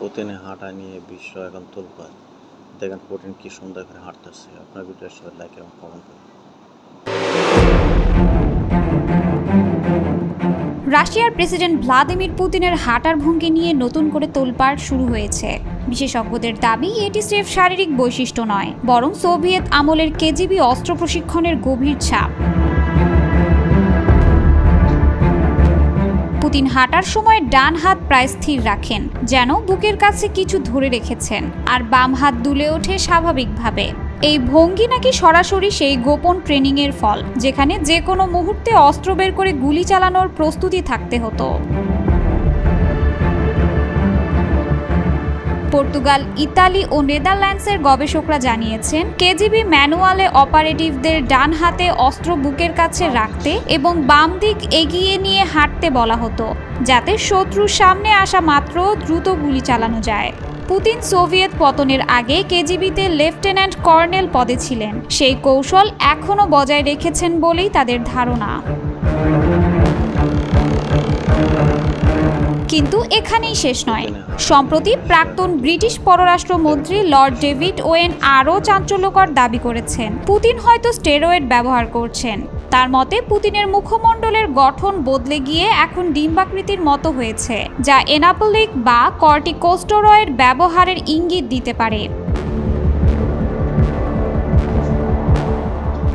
পুতিনে হাঁটা নিয়ে বিশ্ব এখন তোলপাড় দেখেন পুতিন কি সুন্দর করে হাঁটতেছে। আপনার ভিডিওর সাথে লাইক এবং কমেন্ট করুন। রাশিয়ার প্রেসিডেন্ট ভ্লাদিমির পুতিনের হাঁটার ভঙ্গি নিয়ে নতুন করে তোলপাড় শুরু হয়েছে। বিশেষজ্ঞদের দাবি, এটি স্রেফ শারীরিক বৈশিষ্ট্য নয়, বরং সোভিয়েত আমলের কেজিবি অস্ত্র প্রশিক্ষণের গভীর ছাপ। পুতিন হাঁটার সময় ডান হাত প্রায় স্থির রাখেন, যেন বুকের কাছে কিছু ধরে রেখেছেন, আর বাম হাত দুলে ওঠে স্বাভাবিকভাবে। এই ভঙ্গি নাকি সরাসরি সেই গোপন ট্রেনিংয়ের ফল, যেখানে যে কোনো মুহূর্তে অস্ত্র বের করে গুলি চালানোর প্রস্তুতি থাকতে হতো। পর্তুগাল, ইতালি ও নেদারল্যান্ডসের গবেষকরা জানিয়েছেন, কেজিবি ম্যানুয়ালে অপারেটিভদের ডান হাতে অস্ত্র বুকের কাছে রাখতে এবং বাম দিক এগিয়ে নিয়ে হাঁটতে বলা হতো, যাতে শত্রুর সামনে আসা মাত্র দ্রুত গুলি চালানো যায়। পুতিন সোভিয়েত পতনের আগে কেজিবিতে লেফটেন্যান্ট কর্নেল পদে ছিলেন, সেই কৌশল এখনও বজায় রেখেছেন বলেই তাদের ধারণা। কিন্তু এখানেই শেষ নয়। সম্প্রতি প্রাক্তন ব্রিটিশ পররাষ্ট্রমন্ত্রী লর্ড ডেভিড ওয়েন আরও চাঞ্চল্যকর দাবি করেছেন। পুতিন হয়তো স্টেরয়েড ব্যবহার করছেন। তার মতে, পুতিনের মুখমণ্ডলের গঠন বদলে গিয়ে এখন ডিম্বাকৃতির মতো হয়েছে, যা এনাপোলিক বা কর্টিকোস্টোরয়েড ব্যবহারের ইঙ্গিত দিতে পারে।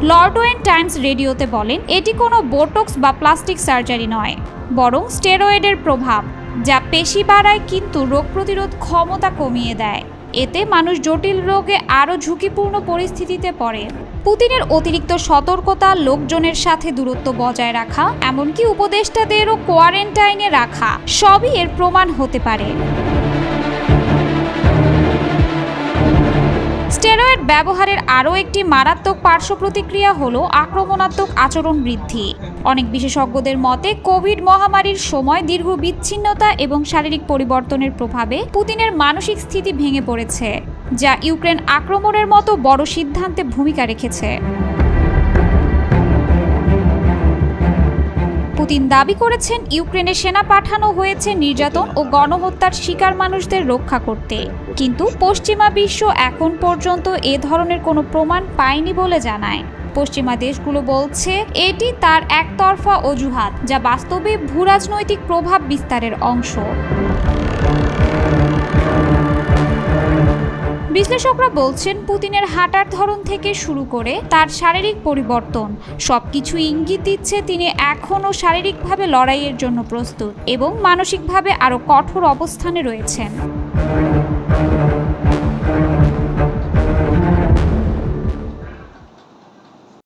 লর্ডওয়েন টাইমস রেডিওতে বলেন, এটি কোনো বোটক্স বা প্লাস্টিক সার্জারি নয়, বরং স্টেরয়েডের প্রভাব। যা পেশি বাড়ায় কিন্তু রোগ প্রতিরোধ ক্ষমতা কমিয়ে দেয়। এতে মানুষ জটিল রোগে আরও ঝুঁকিপূর্ণ পরিস্থিতিতে পড়ে। পুতিনের অতিরিক্ত সতর্কতা, লোকজনের সাথে দূরত্ব বজায় রাখা, এমনকি উপদেষ্টাদেরও কোয়ারেন্টাইনে রাখা, সবই এর প্রমাণ হতে পারে। স্টেরয়েড ব্যবহারের আরও একটি মারাত্মক পার্শ্ব প্রতিক্রিয়া হল আক্রমণাত্মক আচরণ বৃদ্ধি। অনেক বিশেষজ্ঞদের মতে, কোভিড মহামারীর সময় দীর্ঘ বিচ্ছিন্নতা এবং শারীরিক পরিবর্তনের প্রভাবে পুতিনের মানসিক স্থিতি ভেঙে পড়েছে, যা ইউক্রেন আক্রমণের মতো বড় সিদ্ধান্তে ভূমিকা রেখেছে। পুতিন দাবি করেছেন, ইউক্রেনে সেনা পাঠানো হয়েছে নির্যাতন ও গণহত্যার শিকার মানুষদের রক্ষা করতে। কিন্তু পশ্চিমা বিশ্ব এখন পর্যন্ত এ ধরনের কোনো প্রমাণ পায়নি বলে জানায়। পশ্চিমা দেশগুলো বলছে, এটি তার একতরফা অজুহাত, যা বাস্তবে ভূরাজনৈতিক প্রভাব বিস্তারের অংশ। বিশ্লেষকরা বলছেন, পুতিনের হাঁটার ধরন থেকে শুরু করে তার শারীরিক পরিবর্তন, সবকিছু ইঙ্গিত দিচ্ছে তিনি এখনও শারীরিকভাবে লড়াইয়ের জন্য প্রস্তুত এবং মানসিকভাবে আরও কঠোর অবস্থানে রয়েছেন।